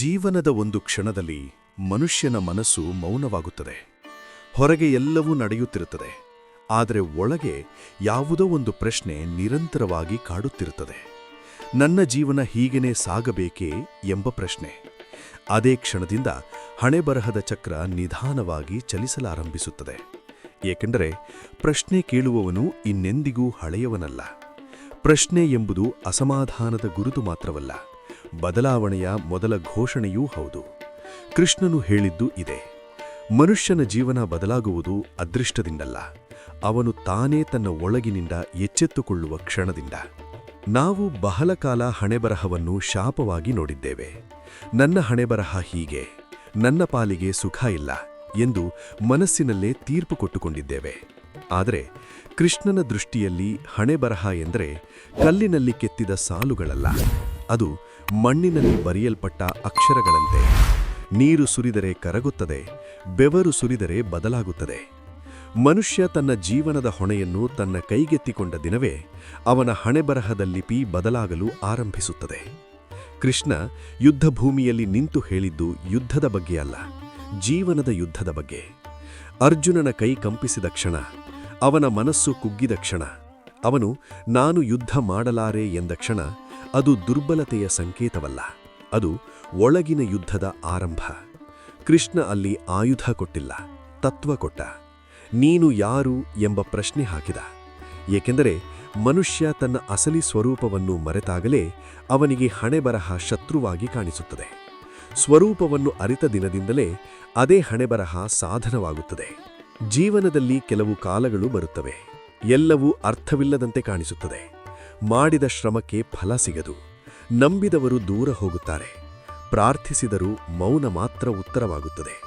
ಜೀವನದ ಒಂದು ಕ್ಷಣದಲ್ಲಿ ಮನುಷ್ಯನ ಮನಸ್ಸು ಮೌನವಾಗುತ್ತದೆ. ಹೊರಗೆ ಎಲ್ಲವೂ ನಡೆಯುತ್ತಿರುತ್ತದೆ. ಆದರೆ ಒಳಗೆ ಯಾವುದೋ ಒಂದು ಪ್ರಶ್ನೆ ನಿರಂತರವಾಗಿ ಕಾಡುತ್ತಿರುತ್ತದೆ. ನನ್ನ ಜೀವನ ಹೀಗೇನೇ ಸಾಗಬೇಕೇ ಎಂಬ ಪ್ರಶ್ನೆ. ಅದೇ ಕ್ಷಣದಿಂದ ಹಣೆಬರಹದ ಚಕ್ರ ನಿಧಾನವಾಗಿ ಚಲಿಸಲಾರಂಭಿಸುತ್ತದೆ. ಏಕೆಂದರೆ ಪ್ರಶ್ನೆ ಕೇಳುವವನು ಇನ್ನೆಂದಿಗೂ ಹಳೆಯವನಲ್ಲ. ಪ್ರಶ್ನೆ ಎಂಬುದು ಅಸಮಾಧಾನದ ಗುರುತು ಮಾತ್ರವಲ್ಲ. ಬದಲಾವಣೆಯ ಮೊದಲ ಘೋಷಣೆಯೂ ಹೌದು. ಕೃಷ್ಣನು ಹೇಳಿದ್ದು ಇದೆ. ಮನುಷ್ಯನ ಜೀವನ ಬದಲಾಗುವುದು ಅದೃಷ್ಟದಿಂದಲ್ಲ. ಅವನು ತಾನೇ ತನ್ನ ಒಳಗಿನಿಂದ ಎಚ್ಚೆತ್ತುಕೊಳ್ಳುವ ಕ್ಷಣದಿಂದ. ನಾವು ಬಹಳ ಕಾಲ ಹಣೆಬರಹವನ್ನು ಶಾಪವಾಗಿ ನೋಡಿದ್ದೇವೆ. ನನ್ನ ಹಣೆಬರಹ ಹೀಗೆ. ನನ್ನ ಪಾಲಿಗೆ ಸುಖ ಇಲ್ಲ ಎಂದು ಮನಸ್ಸಿನಲ್ಲೇ ತೀರ್ಪು ಕೊಟ್ಟುಕೊಂಡಿದ್ದೇವೆ. ಆದರೆ ಕೃಷ್ಣನ ದೃಷ್ಟಿಯಲ್ಲಿ ಹಣೆಬರಹ ಎಂದರೆ ಕಲ್ಲಿನಲ್ಲಿ ಕೆತ್ತಿದ ಸಾಲುಗಳಲ್ಲ. ಅದು ಮಣ್ಣಿನಲ್ಲಿ ಬರೆಯಲ್ಪಟ್ಟ ಅಕ್ಷರಗಳಂತೆ. ನೀರು ಸುರಿದರೆ ಕರಗುತ್ತದೆ, ಬೆವರು ಸುರಿದರೆ ಬದಲಾಗುತ್ತದೆ. ಮನುಷ್ಯ ತನ್ನ ಜೀವನದ ಹೊಣೆಯನ್ನು ತನ್ನ ಕೈಗೆತ್ತಿಕೊಂಡ ದಿನವೇ ಅವನ ಹಣೆಬರಹದ ಲಿಪಿ ಬದಲಾಗಲು ಆರಂಭಿಸುತ್ತದೆ. ಕೃಷ್ಣ ಯುದ್ಧಭೂಮಿಯಲ್ಲಿ ನಿಂತು ಹೇಳಿದ್ದು ಯುದ್ಧದ ಬಗ್ಗೆ ಅಲ್ಲ, ಜೀವನದ ಯುದ್ಧದ ಬಗ್ಗೆ. ಅರ್ಜುನನ ಕೈ ಕಂಪಿಸಿದ ಕ್ಷಣ, ಅವನ ಮನಸ್ಸು ಕುಗ್ಗಿದ ಕ್ಷಣ, ಅವನು, ನಾನು ಯುದ್ಧ ಮಾಡಲಾರೆ ಎಂದ ಕ್ಷಣ ಅದು ದುರ್ಬಲತೆಯ ಸಂಕೇತವಲ್ಲ. ಅದು ಒಳಗಿನ ಯುದ್ಧದ ಆರಂಭ. ಕೃಷ್ಣ ಅಲ್ಲಿ ಆಯುಧ ಕೊಟ್ಟಿಲ್ಲ, ತತ್ವ ಕೊಟ್ಟ. ನೀನು ಯಾರು ಎಂಬ ಪ್ರಶ್ನೆ ಹಾಕಿದ. ಏಕೆಂದರೆ ಮನುಷ್ಯ ತನ್ನ ಅಸಲಿ ಸ್ವರೂಪವನ್ನು ಮರೆತಾಗಲೇ ಅವನಿಗೆ ಹಣೆಬರಹ ಶತ್ರುವಾಗಿ ಕಾಣಿಸುತ್ತದೆ. ಸ್ವರೂಪವನ್ನು ಅರಿತ ದಿನದಿಂದಲೇ ಅದೇ ಹಣೆಬರಹ ಸಾಧನವಾಗುತ್ತದೆ. ಜೀವನದಲ್ಲಿ ಕೆಲವು ಕಾಲಗಳು ಬರುತ್ತವೆ. ಎಲ್ಲವೂ ಅರ್ಥವಿಲ್ಲದಂತೆ ಕಾಣಿಸುತ್ತದೆ. ಮಾಡಿದ ಶ್ರಮಕ್ಕೆ ಫಲ ಸಿಗದು. ನಂಬಿದವರು ದೂರ ಹೋಗುತ್ತಾರೆ. ಪ್ರಾರ್ಥಿಸಿದರೂ ಮೌನ ಮಾತ್ರ ಉತ್ತರವಾಗುತ್ತದೆ.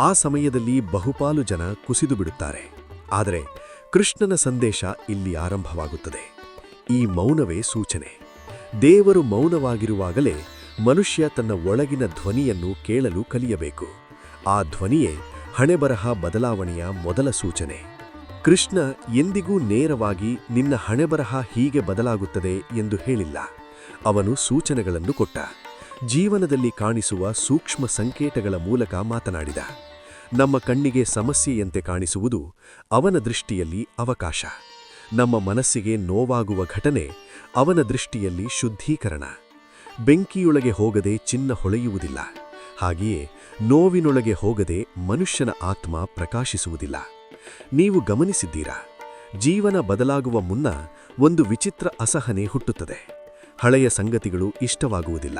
ಆ ಸಮಯದಲ್ಲಿ ಬಹುಪಾಲು ಜನ ಕುಸಿದು ಬಿಡುತ್ತಾರೆ. ಆದರೆ ಕೃಷ್ಣನ ಸಂದೇಶ ಇಲ್ಲಿ ಆರಂಭವಾಗುತ್ತದೆ. ಈ ಮೌನವೇ ಸೂಚನೆ. ದೇವರು ಮೌನವಾಗಿರುವಾಗಲೇ ಮನುಷ್ಯ ತನ್ನ ಒಳಗಿನ ಧ್ವನಿಯನ್ನು ಕೇಳಲು ಕಲಿಯಬೇಕು. ಆ ಧ್ವನಿಯೇ ಹಣೆಬರಹ ಬದಲಾವಣೆಯ ಮೊದಲ ಸೂಚನೆ. ಕೃಷ್ಣ ಎಂದಿಗೂ ನೇರವಾಗಿ ನಿನ್ನ ಹಣೆಬರಹ ಹೀಗೆ ಬದಲಾಗುತ್ತದೆ ಎಂದು ಹೇಳಿಲ್ಲ. ಅವನು ಸೂಚನೆಗಳನ್ನು ಕೊಟ್ಟ. ಜೀವನದಲ್ಲಿ ಕಾಣಿಸುವ ಸೂಕ್ಷ್ಮ ಸಂಕೇತಗಳ ಮೂಲಕ ಮಾತನಾಡಿದ. ನಮ್ಮ ಕಣ್ಣಿಗೆ ಸಮಸ್ಯೆಯಂತೆ ಕಾಣಿಸುವುದು ಅವನ ದೃಷ್ಟಿಯಲ್ಲಿ ಅವಕಾಶ. ನಮ್ಮ ಮನಸ್ಸಿಗೆ ನೋವಾಗುವ ಘಟನೆ ಅವನ ದೃಷ್ಟಿಯಲ್ಲಿ ಶುದ್ಧೀಕರಣ. ಬೆಂಕಿಯೊಳಗೆ ಹೋಗದೆ ಚಿನ್ನ ಹೊಳೆಯುವುದಿಲ್ಲ. ಹಾಗೆಯೇ ನೋವಿನೊಳಗೆ ಹೋಗದೆ ಮನುಷ್ಯನ ಆತ್ಮ ಪ್ರಕಾಶಿಸುವುದಿಲ್ಲ. ನೀವು ಗಮನಿಸಿದ್ದೀರಾ? ಜೀವನ ಬದಲಾಗುವ ಮುನ್ನ ಒಂದು ವಿಚಿತ್ರ ಅಸಹನೆ ಹುಟ್ಟುತ್ತದೆ. ಹಳೆಯ ಸಂಗತಿಗಳು ಇಷ್ಟವಾಗುವುದಿಲ್ಲ.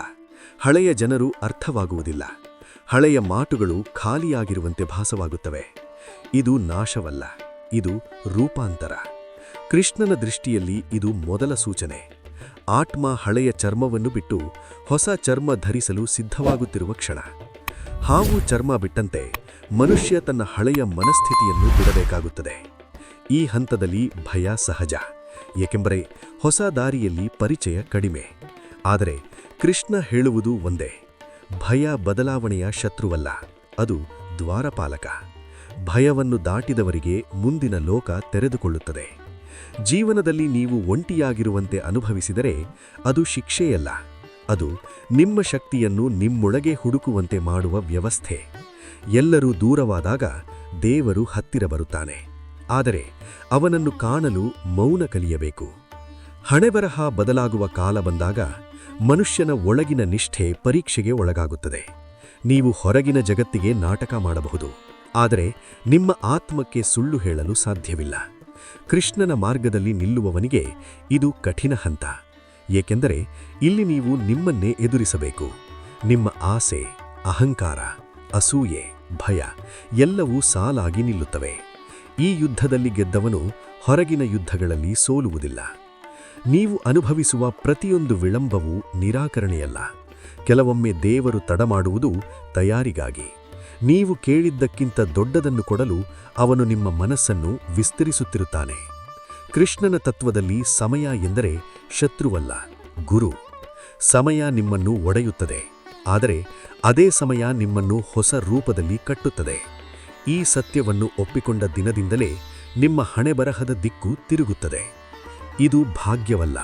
ಹಳೆಯ ಜನರು ಅರ್ಥವಾಗುವುದಿಲ್ಲ. ಹಳೆಯ ಮಾಟುಗಳು ಖಾಲಿಯಾಗಿರುವಂತೆ ಭಾಸವಾಗುತ್ತವೆ. ಇದು ನಾಶವಲ್ಲ, ಇದು ರೂಪಾಂತರ. ಕೃಷ್ಣನ ದೃಷ್ಟಿಯಲ್ಲಿ ಇದು ಮೊದಲ ಸೂಚನೆ. ಆತ್ಮ ಹಳೆಯ ಚರ್ಮವನ್ನು ಬಿಟ್ಟು ಹೊಸ ಚರ್ಮ ಧರಿಸಲು ಸಿದ್ಧವಾಗುತ್ತಿರುವ ಕ್ಷಣ. ಹಾವು ಚರ್ಮ ಬಿಟ್ಟಂತೆ ಮನುಷ್ಯ ತನ್ನ ಹಳೆಯ ಮನಸ್ಥಿತಿಯನ್ನು ಬಿಡಬೇಕಾಗುತ್ತದೆ. ಈ ಹಂತದಲ್ಲಿ ಭಯ ಸಹಜ. ಏಕೆಂದರೆ ಹೊಸ ದಾರಿಯಲ್ಲಿ ಪರಿಚಯ ಕಡಿಮೆ. ಆದರೆ ಕೃಷ್ಣ ಹೇಳುವುದು ಒಂದೇ. ಭಯ ಬದಲಾವಣೆಯ ಶತ್ರುವಲ್ಲ. ಅದು ದ್ವಾರಪಾಲಕ. ಭಯವನ್ನು ದಾಟಿದವರಿಗೆ ಮುಂದಿನ ಲೋಕ ತೆರೆದುಕೊಳ್ಳುತ್ತದೆ. ಜೀವನದಲ್ಲಿ ನೀವು ಒಂಟಿಯಾಗಿರುವಂತೆ ಅನುಭವಿಸಿದರೆ ಅದು ಶಿಕ್ಷೆಯಲ್ಲ. ಅದು ನಿಮ್ಮ ಶಕ್ತಿಯನ್ನು ನಿಮ್ಮೊಳಗೆ ಹುಡುಕುವಂತೆ ಮಾಡುವ ವ್ಯವಸ್ಥೆ. ಎಲ್ಲರೂ ದೂರವಾದಾಗ ದೇವರು ಹತ್ತಿರ ಬರುತ್ತಾನೆ. ಆದರೆ ಅವನನ್ನು ಕಾಣಲು ಮೌನ ಕಲಿಯಬೇಕು. ಹಣೆಬರಹ ಬದಲಾಗುವ ಕಾಲ ಬಂದಾಗ ಮನುಷ್ಯನ ಒಳಗಿನ ನಿಷ್ಠೆ ಪರೀಕ್ಷೆಗೆ ಒಳಗಾಗುತ್ತದೆ. ನೀವು ಹೊರಗಿನ ಜಗತ್ತಿಗೆ ನಾಟಕ ಮಾಡಬಹುದು. ಆದರೆ ನಿಮ್ಮ ಆತ್ಮಕ್ಕೆ ಸುಳ್ಳು ಹೇಳಲು ಸಾಧ್ಯವಿಲ್ಲ. ಕೃಷ್ಣನ ಮಾರ್ಗದಲ್ಲಿ ನಿಲ್ಲುವವನಿಗೆ ಇದು ಕಠಿಣ ಹಂತ. ಏಕೆಂದರೆ ಇಲ್ಲಿ ನೀವು ನಿಮ್ಮನ್ನೇ ಎದುರಿಸಬೇಕು. ನಿಮ್ಮ ಆಸೆ, ಅಹಂಕಾರ ಅಸೂಯೆ, ಭಯ ಎಲ್ಲವೂ ಸಾಲಾಗಿ ನಿಲ್ಲುತ್ತವೆ. ಈ ಯುದ್ಧದಲ್ಲಿ ಗೆದ್ದವನು ಹೊರಗಿನ ಯುದ್ಧಗಳಲ್ಲಿ ಸೋಲುವುದಿಲ್ಲ. ನೀವು ಅನುಭವಿಸುವ ಪ್ರತಿಯೊಂದು ವಿಳಂಬವೂ ನಿರಾಕರಣೆಯಲ್ಲ. ಕೆಲವೊಮ್ಮೆ ದೇವರು ತಡಮಾಡುವುದು ತಯಾರಿಗಾಗಿ. ನೀವು ಕೇಳಿದ್ದಕ್ಕಿಂತ ದೊಡ್ಡದನ್ನು ಕೊಡಲು ಅವನು ನಿಮ್ಮ ಮನಸ್ಸನ್ನು ವಿಸ್ತರಿಸುತ್ತಿರುತ್ತಾನೆ. ಕೃಷ್ಣನ ತತ್ವದಲ್ಲಿ ಸಮಯ ಎಂದರೆ ಶತ್ರುವಲ್ಲ, ಗುರು. ಸಮಯ ನಿಮ್ಮನ್ನು ಒಡೆಯುತ್ತದೆ. ಆದರೆ ಅದೇ ಸಮಯ ನಿಮ್ಮನ್ನು ಹೊಸ ರೂಪದಲ್ಲಿ ಕಟ್ಟುತ್ತದೆ. ಈ ಸತ್ಯವನ್ನು ಒಪ್ಪಿಕೊಂಡ ದಿನದಿಂದಲೇ ನಿಮ್ಮ ಹಣೆಬರಹದ ದಿಕ್ಕು ತಿರುಗುತ್ತದೆ. ಇದು ಭಾಗ್ಯವಲ್ಲ,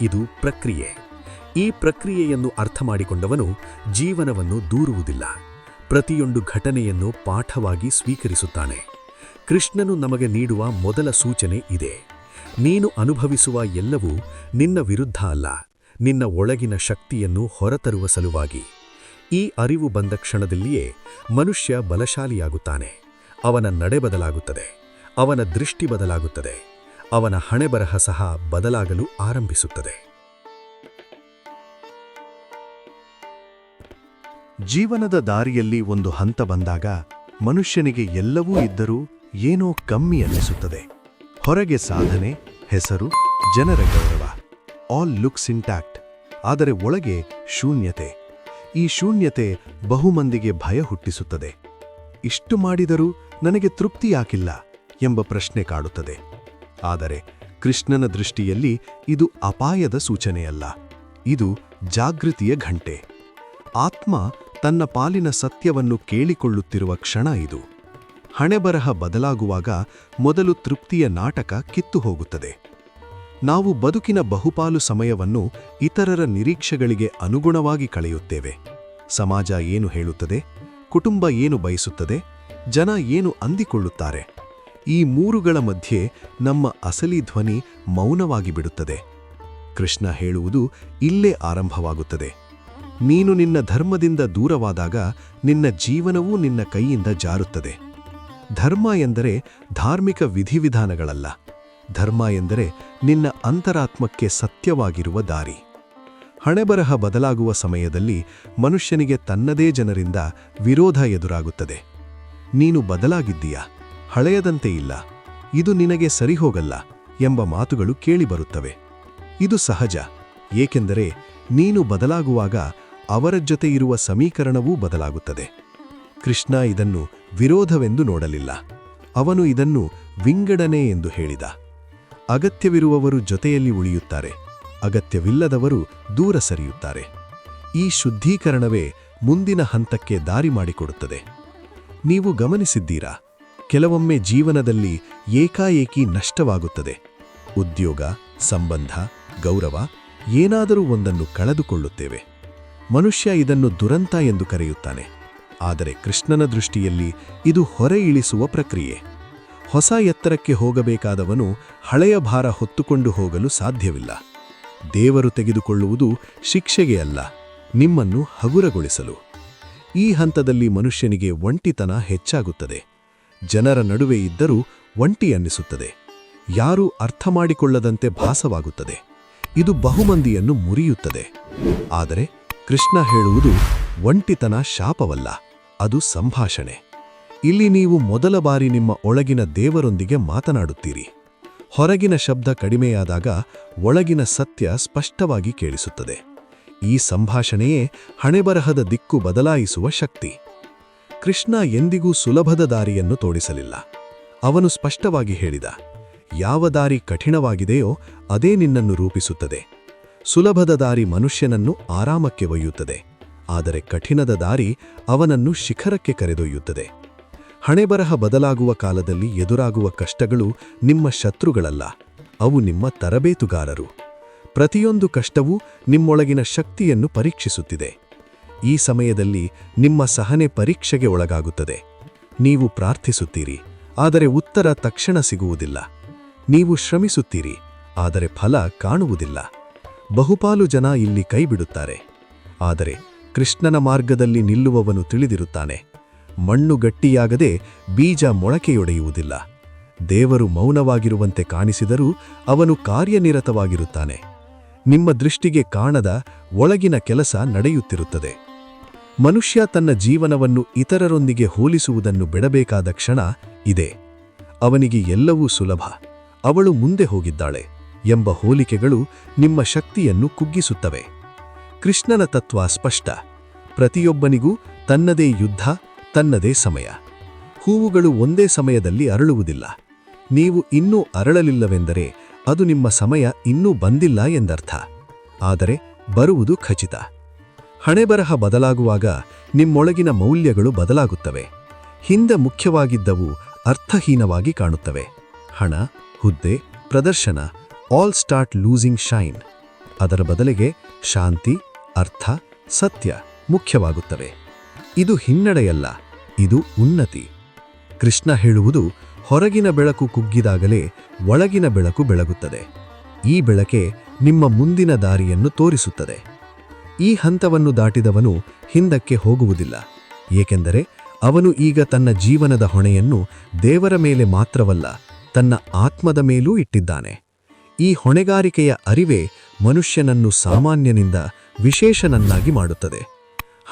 ಇದು ಪ್ರಕ್ರಿಯೆ. ಈ ಪ್ರಕ್ರಿಯೆಯನ್ನು ಅರ್ಥಮಾಡಿಕೊಂಡವನು ಜೀವನವನ್ನು ದೂರುವುದಿಲ್ಲ. ಪ್ರತಿಯೊಂದು ಘಟನೆಯನ್ನು ಪಾಠವಾಗಿ ಸ್ವೀಕರಿಸುತ್ತಾನೆ. ಕೃಷ್ಣನು ನಮಗೆ ನೀಡುವ ಮೊದಲ ಸೂಚನೆ ಇದೆ. ನೀನು ಅನುಭವಿಸುವ ಎಲ್ಲವೂ ನಿನ್ನ ವಿರುದ್ಧ ಅಲ್ಲ, ನಿನ್ನ ಒಳಗಿನ ಶಕ್ತಿಯನ್ನು ಹೊರತರುವ ಸಲುವಾಗಿ. ಈ ಅರಿವು ಬಂದ ಕ್ಷಣದಲ್ಲಿಯೇ ಮನುಷ್ಯ ಬಲಶಾಲಿಯಾಗುತ್ತಾನೆ. ಅವನ ನಡೆ ಬದಲಾಗುತ್ತದೆ. ಅವನ ದೃಷ್ಟಿ ಬದಲಾಗುತ್ತದೆ. ಅವನ ಹಣೆಬರಹ ಸಹ ಬದಲಾಗಲು ಆರಂಭಿಸುತ್ತದೆ. ಜೀವನದ ದಾರಿಯಲ್ಲಿ ಒಂದು ಹಂತ ಬಂದಾಗ ಮನುಷ್ಯನಿಗೆ ಎಲ್ಲವೂ ಇದ್ದರೂ ಏನೋ ಕಮ್ಮಿ ಅನ್ನಿಸುತ್ತದೆ. ಹೊರಗೆ ಸಾಧನೆ, ಹೆಸರು, ಜನರ ಗೌರವ. ಆಲ್ ಲುಕ್ಸ್ ಇಂಟ್ಯಾಕ್ಟ್ ಆದರೆ ಒಳಗೆ ಶೂನ್ಯತೆ. ಈ ಶೂನ್ಯತೆ ಬಹುಮಂದಿಗೆ ಭಯ ಹುಟ್ಟಿಸುತ್ತದೆ. ಇಷ್ಟು ಮಾಡಿದರೂ ನನಗೆ ತೃಪ್ತಿ ಯಾಕಿಲ್ಲ ಎಂಬ ಪ್ರಶ್ನೆ ಕಾಡುತ್ತದೆ. ಆದರೆ ಕೃಷ್ಣನ ದೃಷ್ಟಿಯಲ್ಲಿ ಇದು ಅಪಾಯದ ಸೂಚನೆಯಲ್ಲ. ಇದು ಜಾಗೃತಿಯ ಘಂಟೆ. ಆತ್ಮ ತನ್ನ ಪಾಲಿನ ಸತ್ಯವನ್ನು ಕೇಳಿಕೊಳ್ಳುತ್ತಿರುವ ಕ್ಷಣ ಇದು. ಹಣೆಬರಹ ಬದಲಾಗುವಾಗ ಮೊದಲು ತೃಪ್ತಿಯ ನಾಟಕ ಕಿತ್ತು ಹೋಗುತ್ತದೆ ನಾವು ಬದುಕಿನ ಬಹುಪಾಲು ಸಮಯವನ್ನು ಇತರರ ನಿರೀಕ್ಷೆಗಳಿಗೆ ಅನುಗುಣವಾಗಿ ಕಳೆಯುತ್ತೇವೆ. ಸಮಾಜ ಏನು ಹೇಳುತ್ತದೆ, ಕುಟುಂಬ ಏನು ಬಯಸುತ್ತದೆ, ಜನ ಏನು ಅಂದಿಕೊಳ್ಳುತ್ತಾರೆ, ಈ ಮೂರುಗಳ ಮಧ್ಯೆ ನಮ್ಮ ಅಸಲಿ ಧ್ವನಿ ಮೌನವಾಗಿ ಬಿಡುತ್ತದೆ. ಕೃಷ್ಣ ಹೇಳುವುದು ಇಲ್ಲೇ ಆರಂಭವಾಗುತ್ತದೆ. ನೀನು ನಿನ್ನ ಧರ್ಮದಿಂದ ದೂರವಾದಾಗ ನಿನ್ನ ಜೀವನವೂ ನಿನ್ನ ಕೈಯಿಂದ ಜಾರುತ್ತದೆ. ಧರ್ಮ ಎಂದರೆ ಧಾರ್ಮಿಕ ವಿಧಿವಿಧಾನಗಳಲ್ಲ. ಧರ್ಮ ಎಂದರೆ ನಿನ್ನ ಅಂತರಾತ್ಮಕ್ಕೆ ಸತ್ಯವಾಗಿರುವ ದಾರಿ. ಹಣೆಬರಹ ಬದಲಾಗುವ ಸಮಯದಲ್ಲಿ ಮನುಷ್ಯನಿಗೆ ತನ್ನದೇ ಜನರಿಂದ ವಿರೋಧ ಎದುರಾಗುತ್ತದೆ. ನೀನು ಬದಲಾಗಿದ್ದೀಯಾ? ಹಳೆಯದಂತೆ ಇಲ್ಲ. ಇದು ನಿನಗೆ ಸರಿಹೋಗಲ್ಲ ಎಂಬ ಮಾತುಗಳು ಕೇಳಿಬರುತ್ತವೆ. ಇದು ಸಹಜ, ಏಕೆಂದರೆ ನೀನು ಬದಲಾಗುವಾಗ ಅವರ ಜೊತೆ ಇರುವ ಸಮೀಕರಣವೂ ಬದಲಾಗುತ್ತದೆ. ಕೃಷ್ಣ ಇದನ್ನು ವಿರೋಧವೆಂದು ನೋಡಲಿಲ್ಲ. ಅವನು ಇದನ್ನು ವಿಂಗಡನೆ ಎಂದು ಹೇಳಿದ. ಅಗತ್ಯವಿರುವವರು ಜೊತೆಯಲ್ಲಿ ಉಳಿಯುತ್ತಾರೆ. ಅಗತ್ಯವಿಲ್ಲದವರು ದೂರ ಸರಿಯುತ್ತಾರೆ. ಈ ಶುದ್ಧೀಕರಣವೇ ಮುಂದಿನ ಹಂತಕ್ಕೆ ದಾರಿ ಮಾಡಿಕೊಡುತ್ತದೆ. ನೀವು ಗಮನಿಸಿದ್ದೀರಾ? ಕೆಲವೊಮ್ಮೆ ಜೀವನದಲ್ಲಿ ಏಕಾಏಕಿ ನಷ್ಟವಾಗುತ್ತದೆ. ಉದ್ಯೋಗ, ಸಂಬಂಧ, ಗೌರವ, ಏನಾದರೂ ಒಂದನ್ನು ಕಳೆದುಕೊಳ್ಳುತ್ತೇವೆ. ಮನುಷ್ಯ ಇದನ್ನು ದುರಂತ ಎಂದು ಕರೆಯುತ್ತಾನೆ. ಆದರೆ ಕೃಷ್ಣನ ದೃಷ್ಟಿಯಲ್ಲಿ ಇದು ಹೊರೆ ಇಳಿಸುವ ಪ್ರಕ್ರಿಯೆ. ಹೊಸ ಎತ್ತರಕ್ಕೆ ಹೋಗಬೇಕಾದವನು ಹಳೆಯ ಭಾರ ಹೊತ್ತುಕೊಂಡು ಹೋಗಲು ಸಾಧ್ಯವಿಲ್ಲ. ದೇವರು ತೆಗೆದುಕೊಳ್ಳುವುದು ಶಿಕ್ಷೆಗೆ ಅಲ್ಲ, ನಿಮ್ಮನ್ನು ಹಗುರಗೊಳಿಸಲು. ಈ ಹಂತದಲ್ಲಿ ಮನುಷ್ಯನಿಗೆ ಒಂಟಿತನ ಹೆಚ್ಚಾಗುತ್ತದೆ. ಜನರ ನಡುವೆ ಇದ್ದರೂ ಒಂಟಿ ಅನ್ನಿಸುತ್ತದೆ. ಯಾರೂ ಅರ್ಥ ಮಾಡಿಕೊಳ್ಳದಂತೆ ಭಾಸವಾಗುತ್ತದೆ. ಇದು ಬಹುಮಂದಿಯನ್ನು ಮುರಿಯುತ್ತದೆ. ಆದರೆ ಕೃಷ್ಣ ಹೇಳುವುದು ಒಂಟಿತನ ಶಾಪವಲ್ಲ, ಅದು ಸಂಭಾಷಣೆ. ಇಲ್ಲಿ ನೀವು ಮೊದಲ ಬಾರಿ ನಿಮ್ಮ ಒಳಗಿನ ದೇವರೊಂದಿಗೆ ಮಾತನಾಡುತ್ತೀರಿ. ಹೊರಗಿನ ಶಬ್ದ ಕಡಿಮೆಯಾದಾಗ ಒಳಗಿನ ಸತ್ಯ ಸ್ಪಷ್ಟವಾಗಿ ಕೇಳಿಸುತ್ತದೆ. ಈ ಸಂಭಾಷಣೆಯೇ ಹಣೆಬರಹದ ದಿಕ್ಕು ಬದಲಾಯಿಸುವ ಶಕ್ತಿ. ಕೃಷ್ಣ ಎಂದಿಗೂ ಸುಲಭದ ದಾರಿಯನ್ನು ತೋಡಿಸಲಿಲ್ಲ. ಅವನು ಸ್ಪಷ್ಟವಾಗಿ ಹೇಳಿದ, ಯಾವ ದಾರಿ ಕಠಿಣವಾಗಿದೆಯೋ ಅದೇ ನಿನ್ನನ್ನು ರೂಪಿಸುತ್ತದೆ. ಸುಲಭದ ದಾರಿ ಮನುಷ್ಯನನ್ನು ಆರಾಮಕ್ಕೆ ಒಯ್ಯುತ್ತದೆ. ಆದರೆ ಕಠಿಣದ ದಾರಿ ಅವನನ್ನು ಶಿಖರಕ್ಕೆ ಕರೆದೊಯ್ಯುತ್ತದೆ. ಹಣೆಬರಹ ಬದಲಾಗುವ ಕಾಲದಲ್ಲಿ ಎದುರಾಗುವ ಕಷ್ಟಗಳು ನಿಮ್ಮ ಶತ್ರುಗಳಲ್ಲ, ಅವು ನಿಮ್ಮ ತರಬೇತುಗಾರರು. ಪ್ರತಿಯೊಂದು ಕಷ್ಟವೂ ನಿಮ್ಮೊಳಗಿನ ಶಕ್ತಿಯನ್ನು ಪರೀಕ್ಷಿಸುತ್ತಿದೆ. ಈ ಸಮಯದಲ್ಲಿ ನಿಮ್ಮ ಸಹನೆ ಪರೀಕ್ಷೆಗೆ ಒಳಗಾಗುತ್ತದೆ. ನೀವು ಪ್ರಾರ್ಥಿಸುತ್ತೀರಿ, ಆದರೆ ಉತ್ತರ ತಕ್ಷಣ ಸಿಗುವುದಿಲ್ಲ. ನೀವು ಶ್ರಮಿಸುತ್ತೀರಿ, ಆದರೆ ಫಲ ಕಾಣುವುದಿಲ್ಲ. ಬಹುಪಾಲು ಜನ ಇಲ್ಲಿ ಕೈಬಿಡುತ್ತಾರೆ. ಆದರೆ ಕೃಷ್ಣನ ಮಾರ್ಗದಲ್ಲಿ ನಿಲ್ಲುವವನು ತಿಳಿದಿರುತ್ತಾನೆ. ಮಣ್ಣು ಗಟ್ಟಿಯಾಗದೆ ಬೀಜ ಮೊಳಕೆಯೊಡೆಯುವುದಿಲ್ಲ. ದೇವರು ಮೌನವಾಗಿರುವಂತೆ ಕಾಣಿಸಿದರೂ ಅವನು ಕಾರ್ಯನಿರತವಾಗಿರುತ್ತಾನೆ. ನಿಮ್ಮ ದೃಷ್ಟಿಗೆ ಕಾಣದ ಒಳಗಿನ ಕೆಲಸ ನಡೆಯುತ್ತಿರುತ್ತದೆ. ಮನುಷ್ಯ ತನ್ನ ಜೀವನವನ್ನು ಇತರರೊಂದಿಗೆ ಹೋಲಿಸುವುದನ್ನು ಬಿಡಬೇಕಾದ ಕ್ಷಣ ಇದೆ. ಅವನಿಗೆ ಎಲ್ಲವೂ ಸುಲಭ. ಅವಳು ಮುಂದೆ ಹೋಗಿದ್ದಾಳೆ ಎಂಬ ಹೋಲಿಕೆಗಳು ನಿಮ್ಮ ಶಕ್ತಿಯನ್ನು ಕುಗ್ಗಿಸುತ್ತವೆ. ಕೃಷ್ಣನ ತತ್ವ ಸ್ಪಷ್ಟ. ಪ್ರತಿಯೊಬ್ಬನಿಗೂ ತನ್ನದೇ ಯುದ್ಧ ತನ್ನದೇ ಸಮಯ. ಹೂವುಗಳು ಒಂದೇ ಸಮಯದಲ್ಲಿ ಅರಳುವುದಿಲ್ಲ. ನೀವು ಇನ್ನೂ ಅರಳಲಿಲ್ಲವೆಂದರೆ ಅದು ನಿಮ್ಮ ಸಮಯ ಇನ್ನೂ ಬಂದಿಲ್ಲ ಎಂದರ್ಥ. ಆದರೆ ಬರುವುದು ಖಚಿತ. ಹಣೆಬರಹ ಬದಲಾಗುವಾಗ ನಿಮ್ಮೊಳಗಿನ ಮೌಲ್ಯಗಳು ಬದಲಾಗುತ್ತವೆ. ಹಿಂದೆ ಮುಖ್ಯವಾಗಿದ್ದವು ಅರ್ಥಹೀನವಾಗಿ ಕಾಣುತ್ತವೆ. ಹಣ, ಹುದ್ದೆ, ಪ್ರದರ್ಶನ ಆಲ್ ಸ್ಟಾರ್ಟ್ ಲೂಸಿಂಗ್ ಶೈನ್ ಅದರ ಬದಲಿಗೆ ಶಾಂತಿ, ಅರ್ಥ, ಸತ್ಯ ಮುಖ್ಯವಾಗುತ್ತವೆ. ಇದು ಹಿನ್ನಡೆಯಲ್ಲ, ಇದು ಉನ್ನತಿ. ಕೃಷ್ಣ ಹೇಳುವುದು, ಹೊರಗಿನ ಬೆಳಕು ಕುಗ್ಗಿದಾಗಲೇ ಒಳಗಿನ ಬೆಳಕು ಬೆಳಗುತ್ತದೆ. ಈ ಬೆಳಕೆ ನಿಮ್ಮ ಮುಂದಿನ ದಾರಿಯನ್ನು ತೋರಿಸುತ್ತದೆ. ಈ ಹಂತವನ್ನು ದಾಟಿದವನು ಹಿಂದಕ್ಕೆ ಹೋಗುವುದಿಲ್ಲ. ಏಕೆಂದರೆ ಅವನು ಈಗ ತನ್ನ ಜೀವನದ ಹೊಣೆಯನ್ನು ದೇವರ ಮೇಲೆ ಮಾತ್ರವಲ್ಲ, ತನ್ನ ಆತ್ಮದ ಮೇಲೂ ಇಟ್ಟಿದ್ದಾನೆ. ಈ ಹೊಣೆಗಾರಿಕೆಯ ಅರಿವೇ ಮನುಷ್ಯನನ್ನು ಸಾಮಾನ್ಯನಿಂದ ವಿಶೇಷನನ್ನಾಗಿ ಮಾಡುತ್ತದೆ.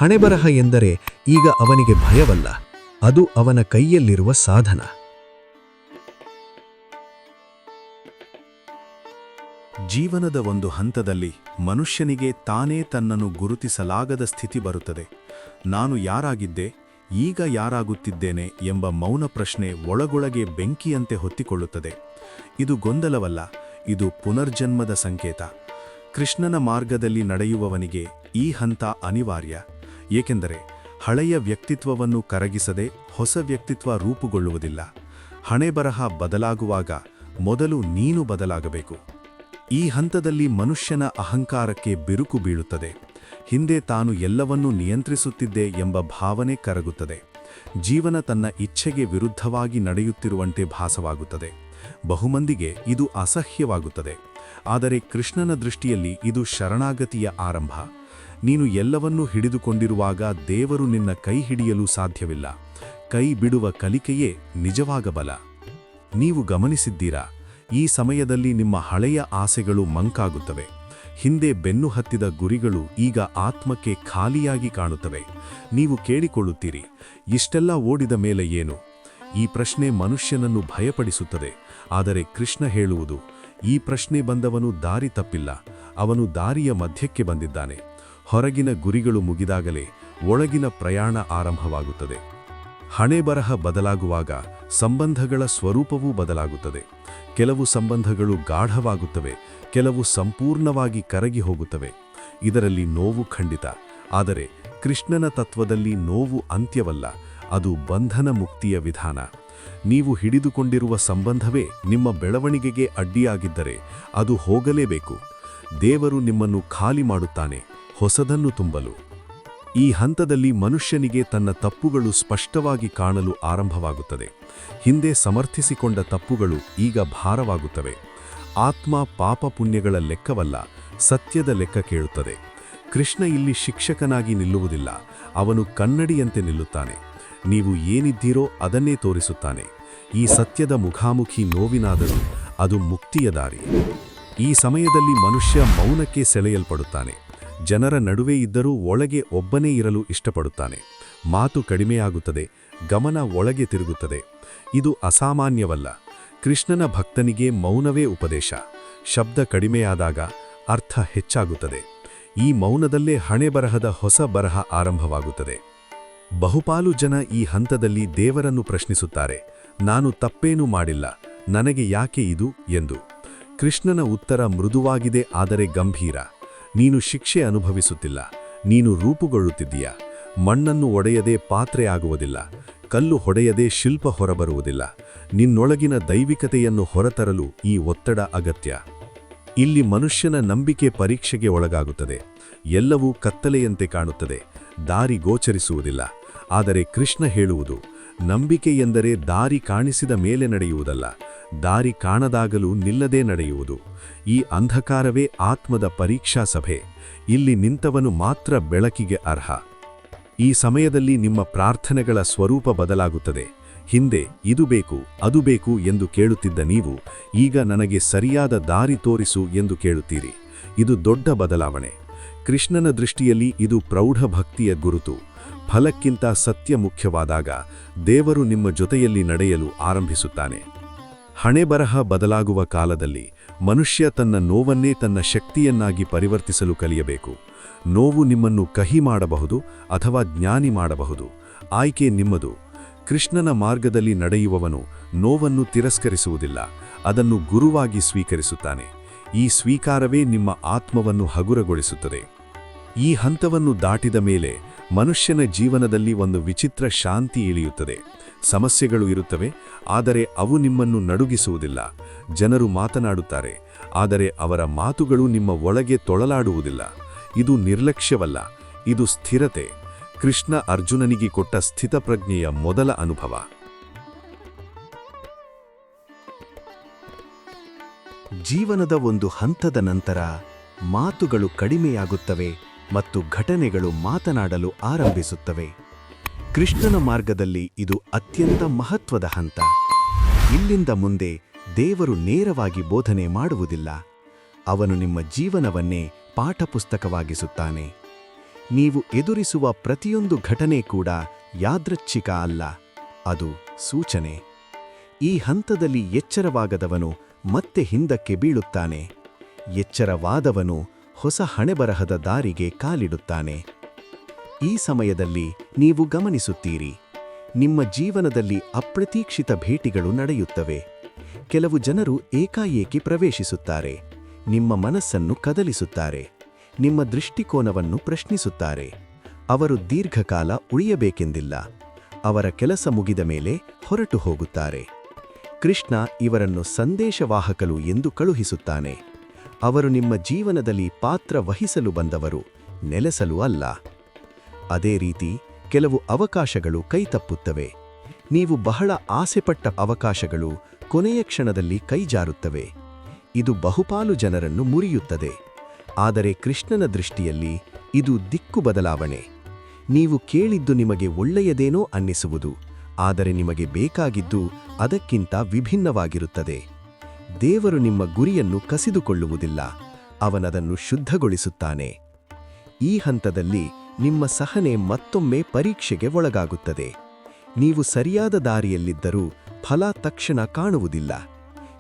ಹಣೆಬರಹ ಎಂದರೆ ಈಗ ಅವನಿಗೆ ಭಯವಲ್ಲ, ಅದು ಅವನ ಕೈಯಲ್ಲಿರುವ ಸಾಧನ. ಜೀವನದ ಒಂದು ಹಂತದಲ್ಲಿ ಮನುಷ್ಯನಿಗೆ ತಾನೇ ತನ್ನನ್ನು ಗುರುತಿಸಲಾಗದ ಸ್ಥಿತಿ ಬರುತ್ತದೆ. ನಾನು ಯಾರಾಗಿದ್ದೆ, ಈಗ ಯಾರಾಗುತ್ತಿದ್ದೇನೆ ಎಂಬ ಮೌನ ಪ್ರಶ್ನೆ ಒಳಗೊಳಗೆ ಬೆಂಕಿಯಂತೆ ಹೊತ್ತಿಕೊಳ್ಳುತ್ತದೆ. ಇದು ಗೊಂದಲವಲ್ಲ, ಇದು ಪುನರ್ಜನ್ಮದ ಸಂಕೇತ. ಕೃಷ್ಣನ ಮಾರ್ಗದಲ್ಲಿ ನಡೆಯುವವನಿಗೆ ಈ ಹಂತ ಅನಿವಾರ್ಯ. ಏಕೆಂದರೆ ಹಳೆಯ ವ್ಯಕ್ತಿತ್ವವನ್ನು ಕರಗಿಸದೆ ಹೊಸ ವ್ಯಕ್ತಿತ್ವ ರೂಪುಗೊಳ್ಳುವುದಿಲ್ಲ. ಹಣೆಬರಹ ಬದಲಾಗುವಾಗ ಮೊದಲು ನೀನು ಬದಲಾಗಬೇಕು. ಈ ಹಂತದಲ್ಲಿ ಮನುಷ್ಯನ ಅಹಂಕಾರಕ್ಕೆ ಬಿರುಕು ಬೀಳುತ್ತದೆ. ಹಿಂದೆ ತಾನು ಎಲ್ಲವನ್ನೂ ನಿಯಂತ್ರಿಸುತ್ತಿದ್ದೆ ಎಂಬ ಭಾವನೆ ಕರಗುತ್ತದೆ. ಜೀವನ ತನ್ನ ಇಚ್ಛೆಗೆ ವಿರುದ್ಧವಾಗಿ ನಡೆಯುತ್ತಿರುವಂತೆ ಭಾಸವಾಗುತ್ತದೆ. ಬಹುಮಂದಿಗೆ ಇದು ಅಸಹ್ಯವಾಗುತ್ತದೆ. ಆದರೆ ಕೃಷ್ಣನ ದೃಷ್ಟಿಯಲ್ಲಿ ಇದು ಶರಣಾಗತಿಯ ಆರಂಭ. ನೀನು ಎಲ್ಲವನ್ನೂ ಹಿಡಿದುಕೊಂಡಿರುವಾಗ ದೇವರು ನಿನ್ನ ಕೈ ಹಿಡಿಯಲು ಸಾಧ್ಯವಿಲ್ಲ. ಕೈ ಬಿಡುವ ಕಲಿಕೆಯೇ ನಿಜವಾಗ ಬಲ ನೀವು ಗಮನಿಸಿದ್ದೀರಾ? ಈ ಸಮಯದಲ್ಲಿ ನಿಮ್ಮ ಹಳೆಯ ಆಸೆಗಳು ಮಂಕಾಗುತ್ತವೆ. ಹಿಂದೆ ಬೆನ್ನು ಹತ್ತಿದ ಗುರಿಗಳು ಈಗ ಆತ್ಮಕ್ಕೆ ಖಾಲಿಯಾಗಿ ಕಾಣುತ್ತವೆ. ನೀವು ಕೇಳಿಕೊಳ್ಳುತ್ತೀರಿ, ಇಷ್ಟೆಲ್ಲ ಓಡಿದ ಮೇಲೆ ಏನು? ಈ ಪ್ರಶ್ನೆ ಮನುಷ್ಯನನ್ನು ಭಯಪಡಿಸುತ್ತದೆ. ಆದರೆ ಕೃಷ್ಣ ಹೇಳುವುದು, ಈ ಪ್ರಶ್ನೆ ಬಂದವನು ದಾರಿ ತಪ್ಪಿಲ್ಲ, ಅವನು ದಾರಿಯ ಮಧ್ಯಕ್ಕೆ ಬಂದಿದ್ದಾನೆ. ಹೊರಗಿನ ಗುರಿಗಳು ಮುಗಿದಾಗಲೇ ಒಳಗಿನ ಪ್ರಯಾಣ ಆರಂಭವಾಗುತ್ತದೆ. ಹಣೆಬರಹ ಬದಲಾಗುವಾಗ ಸಂಬಂಧಗಳ ಸ್ವರೂಪವೂ ಬದಲಾಗುತ್ತದೆ. ಕೆಲವು ಸಂಬಂಧಗಳು ಗಾಢವಾಗುತ್ತವೆ, ಕೆಲವು ಸಂಪೂರ್ಣವಾಗಿ ಕರಗಿ ಹೋಗುತ್ತವೆ. ಇದರಲ್ಲಿ ನೋವು ಖಂಡಿತ, ಆದರೆ ಕೃಷ್ಣನ ತತ್ವದಲ್ಲಿ ನೋವು ಅಂತ್ಯವಲ್ಲ, ಅದು ಬಂಧನ ಮುಕ್ತಿಯ ವಿಧಾನ. ನೀವು ಹಿಡಿದುಕೊಂಡಿರುವ ಸಂಬಂಧವೇ ನಿಮ್ಮ ಬೆಳವಣಿಗೆಗೆ ಅಡ್ಡಿಯಾಗಿದ್ದರೆ ಅದು ಹೋಗಲೇಬೇಕು. ದೇವರು ನಿಮ್ಮನ್ನು ಖಾಲಿ ಮಾಡುತ್ತಾನೆ. ಹೊಸದನ್ನು ತುಂಬಲು. ಈ ಹಂತದಲ್ಲಿ ಮನುಷ್ಯನಿಗೆ ತನ್ನ ತಪ್ಪುಗಳು ಸ್ಪಷ್ಟವಾಗಿ ಕಾಣಲು ಆರಂಭವಾಗುತ್ತದೆ. ಹಿಂದೆ ಸಮರ್ಥಿಸಿಕೊಂಡ ತಪ್ಪುಗಳು ಈಗ ಭಾರವಾಗುತ್ತವೆ. ಆತ್ಮ ಪಾಪ ಪುಣ್ಯಗಳ ಲೆಕ್ಕವಲ್ಲ, ಸತ್ಯದ ಲೆಕ್ಕ ಕೇಳುತ್ತದೆ. ಕೃಷ್ಣ ಇಲ್ಲಿ ಶಿಕ್ಷಕನಾಗಿ ನಿಲ್ಲುವುದಿಲ್ಲ, ಅವನು ಕನ್ನಡಿಯಂತೆ ನಿಲ್ಲುತ್ತಾನೆ. ನೀವು ಏನಿದ್ದೀರೋ ಅದನ್ನೇ ತೋರಿಸುತ್ತಾನೆ. ಈ ಸತ್ಯದ ಮುಖಾಮುಖಿ ನೋವಿನಾದರೂ ಅದು ಮುಕ್ತಿಯ ದಾರಿ. ಈ ಸಮಯದಲ್ಲಿ ಮನುಷ್ಯ ಮೌನಕ್ಕೆ ಸೆಳೆಯಲ್ಪಡುತ್ತಾನೆ. ಜನರ ನಡುವೆ ಇದ್ದರೂ ಒಳಗೆ ಒಬ್ಬನೇ ಇರಲು ಇಷ್ಟಪಡುತ್ತಾನೆ. ಮಾತು ಕಡಿಮೆಯಾಗುತ್ತದೆ, ಗಮನ ಒಳಗೆ ತಿರುಗುತ್ತದೆ. ಇದು ಅಸಾಮಾನ್ಯವಲ್ಲ. ಕೃಷ್ಣನ ಭಕ್ತನಿಗೆ ಮೌನವೇ ಉಪದೇಶ. ಶಬ್ದ ಕಡಿಮೆಯಾದಾಗ ಅರ್ಥ ಹೆಚ್ಚಾಗುತ್ತದೆ. ಈ ಮೌನದಲ್ಲೇ ಹಣೆಬರಹದ ಹೊಸ ಬರಹ ಆರಂಭವಾಗುತ್ತದೆ. ಬಹುಪಾಲು ಜನ ಈ ಹಂತದಲ್ಲಿ ದೇವರನ್ನು ಪ್ರಶ್ನಿಸುತ್ತಾರೆ, ನಾನು ತಪ್ಪೇನೂ ಮಾಡಿಲ್ಲ, ನನಗೆ ಯಾಕೆ ಇದು? ಎಂದು. ಕೃಷ್ಣನ ಉತ್ತರ ಮೃದುವಾಗಿದೆ, ಆದರೆ ಗಂಭೀರ. ನೀನು ಶಿಕ್ಷೆ ಅನುಭವಿಸುತ್ತಿಲ್ಲ, ನೀನು ರೂಪುಗೊಳ್ಳುತ್ತಿದ್ದೀಯ? ಮಣ್ಣನ್ನು ಒಡೆಯದೆ ಪಾತ್ರೆ ಆಗುವುದಿಲ್ಲ, ಕಲ್ಲು ಹೊಡೆಯದೆ ಶಿಲ್ಪ ಹೊರಬರುವುದಿಲ್ಲ, ನಿನ್ನೊಳಗಿನ ದೈವಿಕತೆಯನ್ನು ಹೊರತರಲು ಈ ಒತ್ತಡ ಅಗತ್ಯ. ಇಲ್ಲಿ ಮನುಷ್ಯನ ನಂಬಿಕೆ ಪರೀಕ್ಷೆಗೆ ಒಳಗಾಗುತ್ತದೆ, ಎಲ್ಲವೂ ಕತ್ತಲೆಯಂತೆ ಕಾಣುತ್ತದೆ, ದಾರಿ ಗೋಚರಿಸುವುದಿಲ್ಲ, ಆದರೆ ಕೃಷ್ಣ ಹೇಳುವುದು ನಂಬಿಕೆ ಎಂದರೆ ದಾರಿ ಕಾಣಿಸಿದ ಮೇಲೆ ನಡೆಯುವುದಲ್ಲ. ದಾರಿ ಕಾಣದಾಗಲೂ ನಿಲ್ಲದೆ ನಡೆಯುವುದು. ಈ ಅಂಧಕಾರವೇ ಆತ್ಮದ ಪರೀಕ್ಷಾ ಸಭೆ. ಇಲ್ಲಿ ನಿಂತವನು ಮಾತ್ರ ಬೆಳಕಿಗೆ ಅರ್ಹ. ಈ ಸಮಯದಲ್ಲಿ ನಿಮ್ಮ ಪ್ರಾರ್ಥನೆಗಳ ಸ್ವರೂಪ ಬದಲಾಗುತ್ತದೆ. ಹಿಂದೆ ಇದು ಬೇಕು, ಅದು ಬೇಕು ಎಂದು ಕೇಳುತ್ತಿದ್ದ ನೀವು, ಈಗ ನನಗೆ ಸರಿಯಾದ ದಾರಿ ತೋರಿಸು ಎಂದು ಕೇಳುತ್ತೀರಿ. ಇದು ದೊಡ್ಡ ಬದಲಾವಣೆ. ಕೃಷ್ಣನ ದೃಷ್ಟಿಯಲ್ಲಿ ಇದು ಪ್ರೌಢ ಭಕ್ತಿಯ ಗುರುತು. ಫಲಕ್ಕಿಂತ ಸತ್ಯ ಮುಖ್ಯವಾದಾಗ ದೇವರು ನಿಮ್ಮ ಜೊತೆಯಲ್ಲಿ ನಡೆಯಲು ಆರಂಭಿಸುತ್ತಾನೆ. ಹಣೆಬರಹ ಬದಲಾಗುವ ಕಾಲದಲ್ಲಿ ಮನುಷ್ಯ ತನ್ನ ನೋವನ್ನೇ ತನ್ನ ಶಕ್ತಿಯನ್ನಾಗಿ ಪರಿವರ್ತಿಸಲು ಕಲಿಯಬೇಕು. ನೋವು ನಿಮ್ಮನ್ನು ಕಹಿ ಮಾಡಬಹುದು ಅಥವಾ ಜ್ಞಾನಿ ಮಾಡಬಹುದು. ಆಯ್ಕೆ ನಿಮ್ಮದು. ಕೃಷ್ಣನ ಮಾರ್ಗದಲ್ಲಿ ನಡೆಯುವವನು ನೋವನ್ನು ತಿರಸ್ಕರಿಸುವುದಿಲ್ಲ, ಅದನ್ನು ಗುರುವಾಗಿ ಸ್ವೀಕರಿಸುತ್ತಾನೆ. ಈ ಸ್ವೀಕಾರವೇ ನಿಮ್ಮ ಆತ್ಮವನ್ನು ಹಗುರಗೊಳಿಸುತ್ತದೆ. ಈ ಹಂತವನ್ನು ದಾಟಿದ ಮೇಲೆ ಮನುಷ್ಯನ ಜೀವನದಲ್ಲಿ ಒಂದು ವಿಚಿತ್ರ ಶಾಂತಿ ಇಳಿಯುತ್ತದೆ. ಸಮಸ್ಯೆಗಳು ಇರುತ್ತವೆ, ಆದರೆ ಅವು ನಿಮ್ಮನ್ನು ನಡುಗಿಸುವುದಿಲ್ಲ. ಜನರು ಮಾತನಾಡುತ್ತಾರೆ, ಆದರೆ ಅವರ ಮಾತುಗಳು ನಿಮ್ಮ ಒಳಗೆ ತೊಳಲಾಡುವುದಿಲ್ಲ. ಇದು ನಿರ್ಲಕ್ಷ್ಯವಲ್ಲ, ಇದು ಸ್ಥಿರತೆ. ಕೃಷ್ಣ ಅರ್ಜುನನಿಗೆ ಕೊಟ್ಟ ಸ್ಥಿತಪ್ರಜ್ಞೆಯ ಮೊದಲ ಅನುಭವ. ಜೀವನದ ಒಂದು ಹಂತದ ನಂತರ ಮಾತುಗಳು ಕಡಿಮೆಯಾಗುತ್ತವೆ ಮತ್ತು ಘಟನೆಗಳು ಮಾತನಾಡಲು ಆರಂಭಿಸುತ್ತವೆ. ಕೃಷ್ಣನ ಮಾರ್ಗದಲ್ಲಿ ಇದು ಅತ್ಯಂತ ಮಹತ್ವದ ಹಂತ. ಇಲ್ಲಿಂದ ಮುಂದೆ ದೇವರು ನೇರವಾಗಿ ಬೋಧನೆ ಮಾಡುವುದಿಲ್ಲ. ಅವನು ನಿಮ್ಮ ಜೀವನವನ್ನೇ ಪಾಠಪುಸ್ತಕವಾಗಿಸುತ್ತಾನೆ. ನೀವು ಎದುರಿಸುವ ಪ್ರತಿಯೊಂದು ಘಟನೆ ಕೂಡ ಯಾದೃಚ್ಛಿಕ ಅಲ್ಲ, ಅದು ಸೂಚನೆ. ಈ ಹಂತದಲ್ಲಿ ಎಚ್ಚರವಾಗದವನು ಮತ್ತೆ ಹಿಂದಕ್ಕೆ ಬೀಳುತ್ತಾನೆ. ಎಚ್ಚರವಾದವನು ಹೊಸ ಹಣೆಬರಹದ ದಾರಿಗೆ ಕಾಲಿಡುತ್ತಾನೆ. ಈ ಸಮಯದಲ್ಲಿ ನೀವು ಗಮನಿಸುತ್ತೀರಿ, ನಿಮ್ಮ ಜೀವನದಲ್ಲಿ ಅಪ್ರತೀಕ್ಷಿತ ಭೇಟಿಗಳು ನಡೆಯುತ್ತವೆ. ಕೆಲವು ಜನರು ಏಕಾಏಕಿ ಪ್ರವೇಶಿಸುತ್ತಾರೆ, ನಿಮ್ಮ ಮನಸ್ಸನ್ನು ಕದಲಿಸುತ್ತಾರೆ, ನಿಮ್ಮ ದೃಷ್ಟಿಕೋನವನ್ನು ಪ್ರಶ್ನಿಸುತ್ತಾರೆ. ಅವರು ದೀರ್ಘಕಾಲ ಉಳಿಯಬೇಕೆಂದಿಲ್ಲ, ಅವರ ಕೆಲಸ ಮುಗಿದ ಮೇಲೆ ಹೊರಟು ಹೋಗುತ್ತಾರೆ. ಕೃಷ್ಣ ಇವರನ್ನು ಸಂದೇಶವಾಹಕಲು ಎಂದು ಕಳುಹಿಸುತ್ತಾನೆ. ಅವರು ನಿಮ್ಮ ಜೀವನದಲ್ಲಿ ಪಾತ್ರ ವಹಿಸಲು ಬಂದವರು, ನೆಲೆಸಲು ಅಲ್ಲ. ಅದೇ ರೀತಿ ಕೆಲವು ಅವಕಾಶಗಳು ಕೈತಪ್ಪುತ್ತವೆ ನೀವು ಬಹಳ ಆಸೆಪಟ್ಟ ಅವಕಾಶಗಳು ಕೊನೆಯ ಕ್ಷಣದಲ್ಲಿ ಕೈಜಾರುತ್ತವೆ ಇದು ಬಹುಪಾಲು ಜನರನ್ನು ಮುರಿಯುತ್ತದೆ. ಆದರೆ ಕೃಷ್ಣನ ದೃಷ್ಟಿಯಲ್ಲಿ ಇದು ದಿಕ್ಕು ಬದಲಾವಣೆ. ನೀವು ಕೇಳಿದ್ದು ನಿಮಗೆ ಒಳ್ಳೆಯದೇನೋ ಅನ್ನಿಸುವುದು, ಆದರೆ ನಿಮಗೆ ಬೇಕಾಗಿದ್ದು ಅದಕ್ಕಿಂತ ವಿಭಿನ್ನವಾಗಿರುತ್ತದೆ. ದೇವರು ನಿಮ್ಮ ಗುರಿಯನ್ನು ಕಸಿದುಕೊಳ್ಳುವುದಿಲ್ಲ, ಅವನದನ್ನು ಶುದ್ಧಗೊಳಿಸುತ್ತಾನೆ. ಈ ಹಂತದಲ್ಲಿ ನಿಮ್ಮ ಸಹನೆ ಮತ್ತೊಮ್ಮೆ ಪರೀಕ್ಷೆಗೆ ಒಳಗಾಗುತ್ತದೆ. ನೀವು ಸರಿಯಾದ ದಾರಿಯಲ್ಲಿದ್ದರೂ ಫಲ ತಕ್ಷಣ ಕಾಣುವುದಿಲ್ಲ.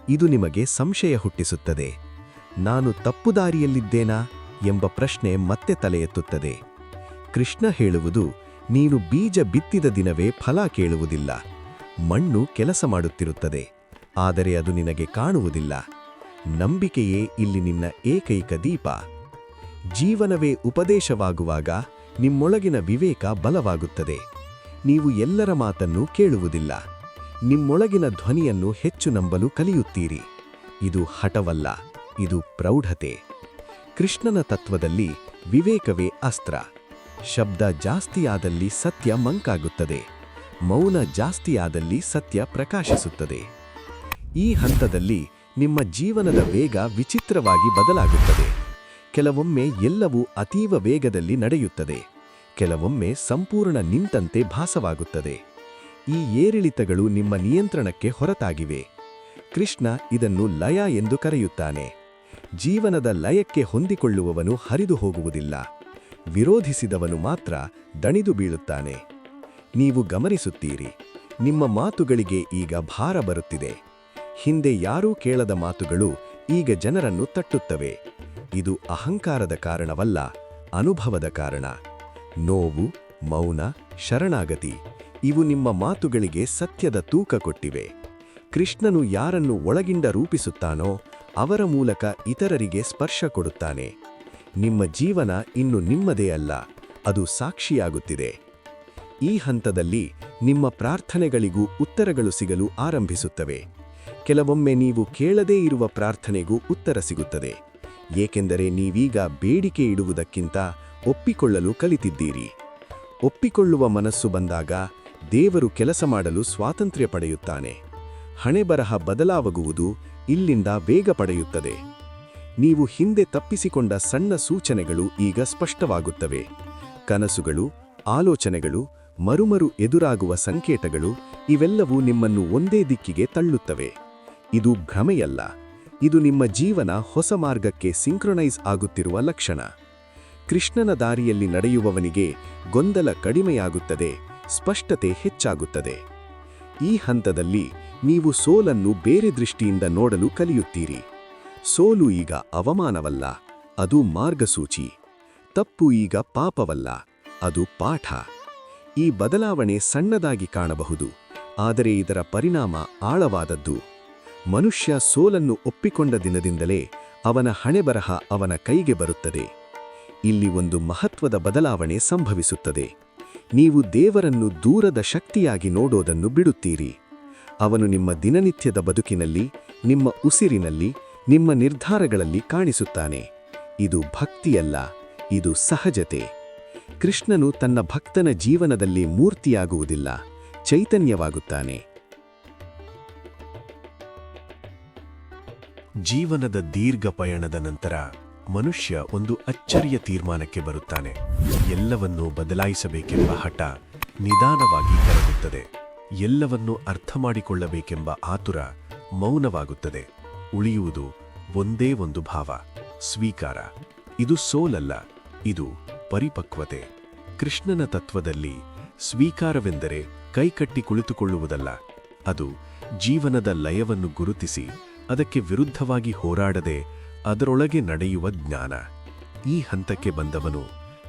ಇದು ನಿಮಗೆ ಸಂಶಯ ಹುಟ್ಟಿಸುತ್ತದೆ. ನಾನು ತಪ್ಪು ದಾರಿಯಲ್ಲಿದ್ದೇನಾ ಎಂಬ ಪ್ರಶ್ನೆ ಮತ್ತೆ ತಲೆ ಎತ್ತುತ್ತದೆ ಕೃಷ್ಣ ಹೇಳುವುದು, ನೀನು ಬೀಜ ಬಿತ್ತಿದ ದಿನವೇ ಫಲ ಕೇಳುವುದಿಲ್ಲ, ಮಣ್ಣು ಕೆಲಸ ಮಾಡುತ್ತಿರುತ್ತದೆ. ಆದರೆ ಅದು ನಿನಗೆ ಕಾಣುವುದಿಲ್ಲ. ನಂಬಿಕೆಯೇ ಇಲ್ಲಿ ನಿನ್ನ ಏಕೈಕ ದೀಪ. ಜೀವನವೇ ಉಪದೇಶವಾಗುವಾಗ ನಿಮ್ಮೊಳಗಿನ ವಿವೇಕ ಬಲವಾಗುತ್ತದೆ. ನೀವು ಎಲ್ಲರ ಮಾತನ್ನು ಕೇಳುವುದಿಲ್ಲ. ನಿಮ್ಮೊಳಗಿನ ಧ್ವನಿಯನ್ನು ಹೆಚ್ಚು ನಂಬಲು ಕಲಿಯುತ್ತೀರಿ. ಇದು ಹಠವಲ್ಲ, ಇದು ಪ್ರೌಢತೆ. ಕೃಷ್ಣನ ತತ್ವದಲ್ಲಿ ವಿವೇಕವೇ ಅಸ್ತ್ರ. ಶಬ್ದ ಜಾಸ್ತಿಯಾದಲ್ಲಿ ಸತ್ಯ ಮಂಕಾಗುತ್ತದೆ. ಮೌನ ಜಾಸ್ತಿಯಾದಲ್ಲಿ ಸತ್ಯ ಪ್ರಕಾಶಿಸುತ್ತದೆ. ಈ ಹಂತದಲ್ಲಿ ನಿಮ್ಮ ಜೀವನದ ವೇಗ ವಿಚಿತ್ರವಾಗಿ ಬದಲಾಗುತ್ತದೆ. ಕೆಲವೊಮ್ಮೆ ಎಲ್ಲವೂ ಅತೀವ ವೇಗದಲ್ಲಿ ನಡೆಯುತ್ತದೆ. ಕೆಲವೊಮ್ಮೆ ಸಂಪೂರ್ಣ ನಿಂತಂತೆ ಭಾಸವಾಗುತ್ತದೆ. ಈ ಏರಿಳಿತಗಳು ನಿಮ್ಮ ನಿಯಂತ್ರಣಕ್ಕೆ ಹೊರತಾಗಿವೆ. ಕೃಷ್ಣ ಇದನ್ನು ಲಯ ಎಂದು ಕರೆಯುತ್ತಾನೆ. ಜೀವನದ ಲಯಕ್ಕೆ ಹೊಂದಿಕೊಳ್ಳುವವನು ಹರಿದು ಹೋಗುವುದಿಲ್ಲ. ವಿರೋಧಿಸಿದವನು ಮಾತ್ರ ದಣಿದು ಬೀಳುತ್ತಾನೆ. ನೀವು ಗಮನಿಸುತ್ತೀರಿ, ನಿಮ್ಮ ಮಾತುಗಳಿಗೆ ಈಗ ಭಾರ ಬರುತ್ತಿದೆ. ಹಿಂದೆ ಯಾರೂ ಕೇಳದ ಮಾತುಗಳು ಈಗ ಜನರನ್ನು ತಟ್ಟುತ್ತವೆ. ಇದು ಅಹಂಕಾರದ ಕಾರಣವಲ್ಲ, ಅನುಭವದ ಕಾರಣ. ನೋವು, ಮೌನ, ಶರಣಾಗತಿ, ಇವು ನಿಮ್ಮ ಮಾತುಗಳಿಗೆ ಸತ್ಯದ ತೂಕ ಕೊಟ್ಟಿವೆ. ಕೃಷ್ಣನು ಯಾರನ್ನು ಒಳಗಿಂದ ರೂಪಿಸುತ್ತಾನೋ, ಅವರ ಮೂಲಕ ಇತರರಿಗೆ ಸ್ಪರ್ಶ ಕೊಡುತ್ತಾನೆ. ನಿಮ್ಮ ಜೀವನ ಇನ್ನು ನಿಮ್ಮದೇ ಅಲ್ಲ, ಅದು ಸಾಕ್ಷಿಯಾಗುತ್ತಿದೆ. ಈ ಹಂತದಲ್ಲಿ ನಿಮ್ಮ ಪ್ರಾರ್ಥನೆಗಳಿಗೂ ಉತ್ತರಗಳು ಸಿಗಲು ಆರಂಭಿಸುತ್ತವೆ. ಕೆಲವೊಮ್ಮೆ ನೀವು ಕೇಳದೇ ಇರುವ ಪ್ರಾರ್ಥನೆಗೂ ಉತ್ತರ ಸಿಗುತ್ತದೆ. ಏಕೆಂದರೆ ನೀವೀಗ ಬೇಡಿಕೆ ಇಡುವುದಕ್ಕಿಂತ ಒಪ್ಪಿಕೊಳ್ಳಲು ಕಲಿತಿದ್ದೀರಿ. ಒಪ್ಪಿಕೊಳ್ಳುವ ಮನಸ್ಸು ಬಂದಾಗ ದೇವರು ಕೆಲಸ ಮಾಡಲು ಸ್ವಾತಂತ್ರ್ಯ ಪಡೆಯುತ್ತಾನೆ. ಹಣೆಬರಹ ಬದಲಾಗುವುದು ಇಲ್ಲಿಂದ ಬೇಗ ಪಡೆಯುತ್ತದೆ. ನೀವು ಹಿಂದೆ ತಪ್ಪಿಸಿಕೊಂಡ ಸಣ್ಣ ಸೂಚನೆಗಳು ಈಗ ಸ್ಪಷ್ಟವಾಗುತ್ತವೆ. ಕನಸುಗಳು, ಆಲೋಚನೆಗಳು, ಮರುಮರು ಎದುರಾಗುವ ಸಂಕೇತಗಳು ಇವೆಲ್ಲವೂ ನಿಮ್ಮನ್ನು ಒಂದೇ ದಿಕ್ಕಿಗೆ ತಳ್ಳುತ್ತವೆ. ಇದು ಭ್ರಮೆಯಲ್ಲ. ಇದು ನಿಮ್ಮ ಜೀವನ ಹೊಸ ಮಾರ್ಗಕ್ಕೆ ಸಿಂಕ್ರೊನೈಸ್ ಆಗುತ್ತಿರುವ ಲಕ್ಷಣ. ಕೃಷ್ಣನ ದಾರಿಯಲ್ಲಿ ನಡೆಯುವವನಿಗೆ ಗೊಂದಲ ಕಡಿಮೆಯಾಗುತ್ತದೆ, ಸ್ಪಷ್ಟತೆ ಹೆಚ್ಚಾಗುತ್ತದೆ. ಈ ಹಂತದಲ್ಲಿ ನೀವು ಸೋಲನ್ನು ಬೇರೆ ದೃಷ್ಟಿಯಿಂದ ನೋಡಲು ಕಲಿಯುತ್ತೀರಿ. ಸೋಲು ಈಗ ಅವಮಾನವಲ್ಲ, ಅದು ಮಾರ್ಗಸೂಚಿ. ತಪ್ಪು ಈಗ ಪಾಪವಲ್ಲ, ಅದು ಪಾಠ. ಈ ಬದಲಾವಣೆ ಸಣ್ಣದಾಗಿ ಕಾಣಬಹುದು, ಆದರೆ ಇದರ ಪರಿಣಾಮ ಆಳವಾದದ್ದು. ಮನುಷ್ಯ ಸೋಲನ್ನು ಒಪ್ಪಿಕೊಂಡ ದಿನದಿಂದಲೇ ಅವನ ಹಣೆಬರಹ ಅವನ ಕೈಗೆ ಬರುತ್ತದೆ. ಇಲ್ಲಿ ಒಂದು ಮಹತ್ವದ ಬದಲಾವಣೆ ಸಂಭವಿಸುತ್ತದೆ. ನೀವು ದೇವರನ್ನು ದೂರದ ಶಕ್ತಿಯಾಗಿ ನೋಡೋದನ್ನು ಬಿಡುತ್ತೀರಿ. ಅವನು ನಿಮ್ಮ ದಿನನಿತ್ಯದ ಬದುಕಿನಲ್ಲಿ, ನಿಮ್ಮ ಉಸಿರಿನಲ್ಲಿ, ನಿಮ್ಮ ನಿರ್ಧಾರಗಳಲ್ಲಿ ಕಾಣಿಸುತ್ತಾನೆ. ಇದು ಭಕ್ತಿಯಲ್ಲ, ಇದು ಸಹಜತೆ. ಕೃಷ್ಣನು ತನ್ನ ಭಕ್ತನ ಜೀವನದಲ್ಲಿ ಮೂರ್ತಿಯಾಗುವುದಿಲ್ಲ, ಚೈತನ್ಯವಾಗುತ್ತಾನೆ. ಜೀವನದ ದೀರ್ಘ ಪಯಣದ ನಂತರ ಮನುಷ್ಯ ಒಂದು ಅಚ್ಚರಿಯ ತೀರ್ಮಾನಕ್ಕೆ ಬರುತ್ತಾನೆ. ಎಲ್ಲವನ್ನೂ ಬದಲಾಯಿಸಬೇಕೆಂಬ ಹಠ ನಿಧಾನವಾಗಿ ಕರಗುತ್ತದೆ. ಎಲ್ಲವನ್ನೂ ಅರ್ಥ ಮಾಡಿಕೊಳ್ಳಬೇಕೆಂಬ ಆತುರ ಮೌನವಾಗುತ್ತದೆ. ಉಳಿಯುವುದು ಒಂದೇ ಒಂದು ಭಾವ, ಸ್ವೀಕಾರ. ಇದು ಸೋಲಲ್ಲ, ಇದು ಪರಿಪಕ್ವತೆ. ಕೃಷ್ಣನ ತತ್ವದಲ್ಲಿ ಸ್ವೀಕಾರವೆಂದರೆ ಕೈಕಟ್ಟಿ ಕುಳಿತುಕೊಳ್ಳುವುದಲ್ಲ. ಅದು ಜೀವನದ ಲಯವನ್ನು ಗುರುತಿಸಿ ಅದಕ್ಕೆ ವಿರುದ್ಧವಾಗಿ ಹೋರಾಡದೆ ಅದರೊಳಗೆ ನಡೆಯುವ ಜ್ಞಾನ. ಈ ಹಂತಕ್ಕೆ ಬಂದವನು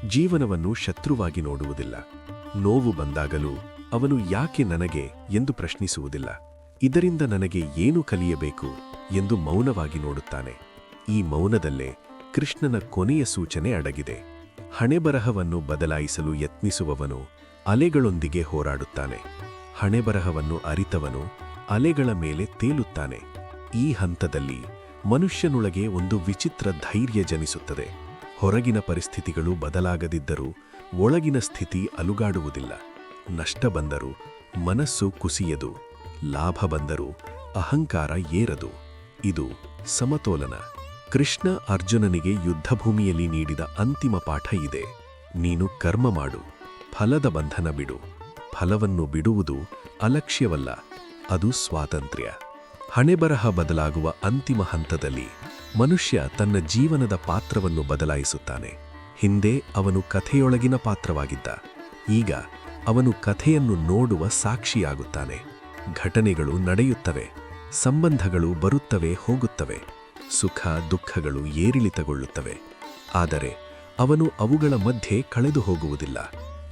ಜೀವನವನ್ನು ಶತ್ರುವಾಗಿ ನೋಡುವುದಿಲ್ಲ. ನೋವು ಬಂದಾಗಲೂ ಅವನು ಯಾಕೆ ನನಗೆ ಎಂದು ಪ್ರಶ್ನಿಸುವುದಿಲ್ಲ. ಇದರಿಂದ ನನಗೆ ಏನು ಕಲಿಯಬೇಕು ಎಂದು ಮೌನವಾಗಿ ನೋಡುತ್ತಾನೆ. ಈ ಮೌನದಲ್ಲೇ ಕೃಷ್ಣನ ಕೊನೆಯ ಸೂಚನೆ ಅಡಗಿದೆ. ಹಣೆಬರಹವನ್ನು ಬದಲಾಯಿಸಲು ಯತ್ನಿಸುವವನು ಅಲೆಗಳೊಂದಿಗೆ ಹೋರಾಡುತ್ತಾನೆ. ಹಣೆಬರಹವನ್ನು ಅರಿತವನು ಅಲೆಗಳ ಮೇಲೆ ತೇಲುತ್ತಾನೆ. ಈ ಹಂತದಲ್ಲಿ ಮನುಷ್ಯನೊಳಗೆ ಒಂದು ವಿಚಿತ್ರ ಧೈರ್ಯ ಜನಿಸುತ್ತದೆ. ಹೊರಗಿನ ಪರಿಸ್ಥಿತಿಗಳು ಬದಲಾಗದಿದ್ದರೂ ಒಳಗಿನ ಸ್ಥಿತಿ ಅಲುಗಾಡುವುದಿಲ್ಲ. ನಷ್ಟ ಬಂದರೂ ಮನಸ್ಸು ಕುಸಿಯದು, ಲಾಭ ಬಂದರೂ ಅಹಂಕಾರ ಏರದು. ಇದು ಸಮತೋಲನ. ಕೃಷ್ಣ ಅರ್ಜುನನಿಗೆ ಯುದ್ಧಭೂಮಿಯಲ್ಲಿ ನೀಡಿದ ಅಂತಿಮ ಪಾಠ ಇದೆ. ನೀನು ಕರ್ಮ ಮಾಡು, ಫಲದ ಬಂಧನ ಬಿಡು. ಫಲವನ್ನು ಬಿಡುವುದು ಅಲಕ್ಷ್ಯವಲ್ಲ, ಅದು ಸ್ವಾತಂತ್ರ್ಯ. ಹಣೆಬರಹ ಬದಲಾಗುವ ಅಂತಿಮ ಹಂತದಲ್ಲಿ ಮನುಷ್ಯ ತನ್ನ ಜೀವನದ ಪಾತ್ರವನ್ನು ಬದಲಾಯಿಸುತ್ತಾನೆ. ಹಿಂದೆ ಅವನು ಕಥೆಯೊಳಗಿನ ಪಾತ್ರವಾಗಿದ್ದ. ಈಗ ಅವನು ಕಥೆಯನ್ನು ನೋಡುವ ಸಾಕ್ಷಿಯಾಗುತ್ತಾನೆ. ಘಟನೆಗಳು ನಡೆಯುತ್ತವೆ. ಸಂಬಂಧಗಳು ಬರುತ್ತವೆ, ಹೋಗುತ್ತವೆ. ಸುಖ, ದುಃಖಗಳು ಏರಿಳಿತಗೊಳ್ಳುತ್ತವೆ. ಆದರೆ ಅವನು ಅವುಗಳ ಮಧ್ಯೆ ಕಳೆದು ಹೋಗುವುದಿಲ್ಲ.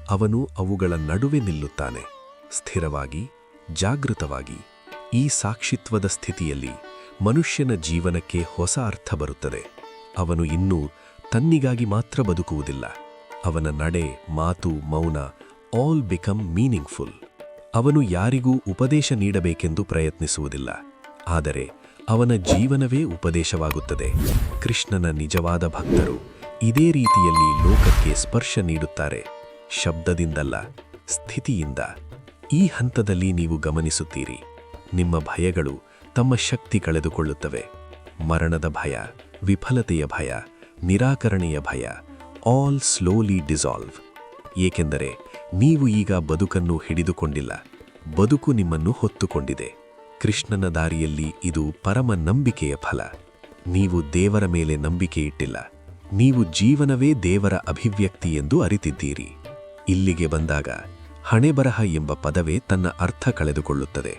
ಅವನು ಅವುಗಳ ನಡುವೆ ನಿಲ್ಲುತ್ತಾನೆ. ಸ್ಥಿರವಾಗಿ, ಜಾಗೃತವಾಗಿ ಈ ಸಾಕ್ಷಿತ್ವದ ಸ್ಥಿತಿಯಲ್ಲಿ ಮನುಷ್ಯನ ಜೀವನಕ್ಕೆ ಹೊಸ ಅರ್ಥ ಬರುತ್ತದೆ. ಅವನು ಇನ್ನೂ ತನ್ನಿಗಾಗಿ ಮಾತ್ರ ಬದುಕುವುದಿಲ್ಲ. ಅವನ ನಡೆ, ಮಾತು, ಮೌನ ಆಲ್ ಬಿಕಮ್ ಮೀನಿಂಗ್ಫುಲ್ ಅವನು ಯಾರಿಗೂ ಉಪದೇಶ ನೀಡಬೇಕೆಂದು ಪ್ರಯತ್ನಿಸುವುದಿಲ್ಲ. ಆದರೆ ಅವನ ಜೀವನವೇ ಉಪದೇಶವಾಗುತ್ತದೆ. ಕೃಷ್ಣನ ನಿಜವಾದ ಭಕ್ತರು ಇದೇ ರೀತಿಯಲ್ಲಿ ಲೋಕಕ್ಕೆ ಸ್ಪರ್ಶ ನೀಡುತ್ತಾರೆ. ಶಬ್ದದಿಂದಲ್ಲ, ಸ್ಥಿತಿಯಿಂದ. ಈ ಹಂತದಲ್ಲಿ ನೀವು ಗಮನಿಸುತ್ತೀರಿ. ನಿಮ್ಮ ಭಯಗಳು ತಮ್ಮ ಶಕ್ತಿ ಕಳೆದುಕೊಳ್ಳುತ್ತವೆ. ಮರಣದ ಭಯ, ವಿಫಲತೆಯ ಭಯ, ನಿರಾಕರಣೆಯ ಭಯ ಆಲ್ ಸ್ಲೋಲಿ ಡಿಸಾಲ್ವ್ ಏಕೆಂದರೆ ನೀವು ಈಗ ಬದುಕನ್ನು ಹಿಡಿದುಕೊಂಡಿಲ್ಲ. ಬದುಕು ನಿಮ್ಮನ್ನು ಹೊತ್ತುಕೊಂಡಿದೆ. ಕೃಷ್ಣನ ದಾರಿಯಲ್ಲಿ ಇದು ಪರಮ ನಂಬಿಕೆಯ ಫಲ. ನೀವು ದೇವರ ಮೇಲೆ ನಂಬಿಕೆ ಇಟ್ಟಿಲ್ಲ. ನೀವು ಜೀವನವೇ ದೇವರ ಅಭಿವ್ಯಕ್ತಿ ಎಂದು ಅರಿತಿದ್ದೀರಿ. ಇಲ್ಲಿಗೆ ಬಂದಾಗ ಹಣೆಬರಹ ಎಂಬ ಪದವೇ ತನ್ನ ಅರ್ಥ ಕಳೆದುಕೊಳ್ಳುತ್ತದೆ.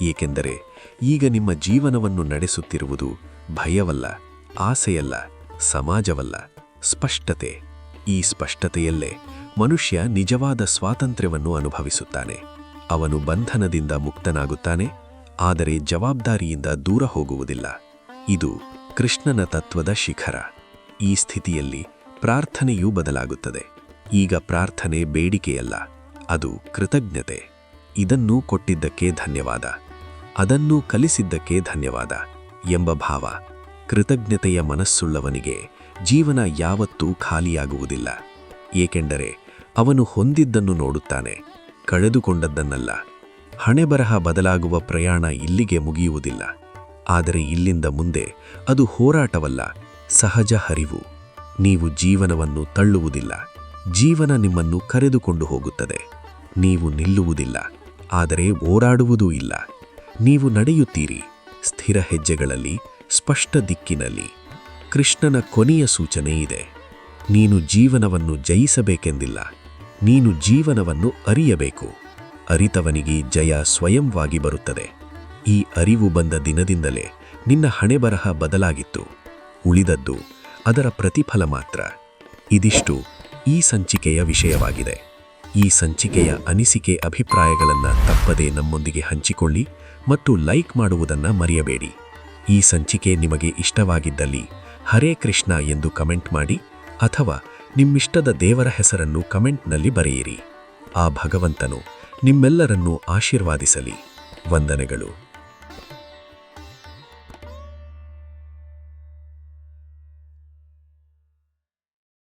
ಏಕೆಂದರೆ ಈಗ ನಿಮ್ಮ ಜೀವನವನ್ನು ನಡೆಸುತ್ತಿರುವುದು ಭಯವಲ್ಲ, ಆಸೆಯಲ್ಲ, ಸಮಾಜವಲ್ಲ, ಸ್ಪಷ್ಟತೆ. ಈ ಸ್ಪಷ್ಟತೆಯಲ್ಲೇ ಮನುಷ್ಯ ನಿಜವಾದ ಸ್ವಾತಂತ್ರ್ಯವನ್ನು ಅನುಭವಿಸುತ್ತಾನೆ. ಅವನು ಬಂಧನದಿಂದ ಮುಕ್ತನಾಗುತ್ತಾನೆ, ಆದರೆ ಜವಾಬ್ದಾರಿಯಿಂದ ದೂರ ಹೋಗುವುದಿಲ್ಲ. ಇದು ಕೃಷ್ಣನ ತತ್ವದ ಶಿಖರ. ಈ ಸ್ಥಿತಿಯಲ್ಲಿ ಪ್ರಾರ್ಥನೆಯೂ ಬದಲಾಗುತ್ತದೆ. ಈಗ ಪ್ರಾರ್ಥನೆ ಬೇಡಿಕೆಯಲ್ಲ, ಅದು ಕೃತಜ್ಞತೆ. ಇದನ್ನೂ ಕೊಟ್ಟಿದ್ದಕ್ಕೆ ಧನ್ಯವಾದ. ಅದನ್ನೂ ಕಲಿಸಿದ್ದಕ್ಕೆ ಧನ್ಯವಾದ ಎಂಬ ಭಾವ ಕೃತಜ್ಞತೆಯ ಮನಸ್ಸುಳ್ಳವನಿಗೆ ಜೀವನ ಯಾವತ್ತೂ ಖಾಲಿಯಾಗುವುದಿಲ್ಲ. ಏಕೆಂದರೆ ಅವನು ಹೊಂದಿದ್ದನ್ನು ನೋಡುತ್ತಾನೆ, ಕಳೆದುಕೊಂಡದ್ದನ್ನಲ್ಲ. ಹಣೆಬರಹ ಬದಲಾಗುವ ಪ್ರಯಾಣ ಇಲ್ಲಿಗೆ ಮುಗಿಯುವುದಿಲ್ಲ. ಆದರೆ ಇಲ್ಲಿಂದ ಮುಂದೆ ಅದು ಹೋರಾಟವಲ್ಲ, ಸಹಜ ಹರಿವು. ನೀವು ಜೀವನವನ್ನು ತಳ್ಳುವುದಿಲ್ಲ, ಜೀವನ ನಿಮ್ಮನ್ನು ಕರೆದುಕೊಂಡು ಹೋಗುತ್ತದೆ. ನೀವು ನಿಲ್ಲುವುದಿಲ್ಲ, ಆದರೆ ಓಡಾಡುವುದೂ ಇಲ್ಲ. ನೀವು ನಡೆಯುತ್ತೀರಿ. ಸ್ಥಿರ ಹೆಜ್ಜೆಗಳಲ್ಲಿ, ಸ್ಪಷ್ಟ ದಿಕ್ಕಿನಲ್ಲಿ. ಕೃಷ್ಣನ ಕೊನೆಯ ಸೂಚನೆ ಇದೆ. ನೀನು ಜೀವನವನ್ನು ಜಯಿಸಬೇಕೆಂದಿಲ್ಲ. ನೀನು ಜೀವನವನ್ನು ಅರಿಯಬೇಕು. ಅರಿತವನಿಗೆ ಜಯ ಸ್ವಯಂವಾಗಿ ಬರುತ್ತದೆ. ಈ ಅರಿವು ಬಂದ ದಿನದಿಂದಲೇ ನಿನ್ನ ಹಣೆಬರಹ ಬದಲಾಗಿತ್ತು. ಉಳಿದದ್ದು ಅದರ ಪ್ರತಿಫಲ ಮಾತ್ರ. ಇದಿಷ್ಟು ಈ ಸಂಚಿಕೆಯ ವಿಷಯವಾಗಿದೆ. ಈ ಸಂಚಿಕೆಯ ಅನಿಸಿಕೆ ಅಭಿಪ್ರಾಯಗಳನ್ನು ತಪ್ಪದೆ ನಮ್ಮೊಂದಿಗೆ ಹಂಚಿಕೊಳ್ಳಿ. ಮತ್ತು ಲೈಕ್ ಮಾಡುವುದನ್ನು ಮರೆಯಬೇಡಿ. ಈ ಸಂಚಿಕೆ ನಿಮಗೆ ಇಷ್ಟವಾಗಿದ್ದಲ್ಲಿ ಹರೇ ಕೃಷ್ಣ ಎಂದು ಕಮೆಂಟ್ ಮಾಡಿ ಅಥವಾ ನಿಮ್ಮಿಷ್ಟದ ದೇವರ ಹೆಸರನ್ನು ಕಮೆಂಟ್ನಲ್ಲಿ ಬರೆಯಿರಿ. ಆ ಭಗವಂತನು ನಿಮ್ಮೆಲ್ಲರನ್ನೂ ಆಶೀರ್ವಾದಿಸಲಿ. ವಂದನೆಗಳು.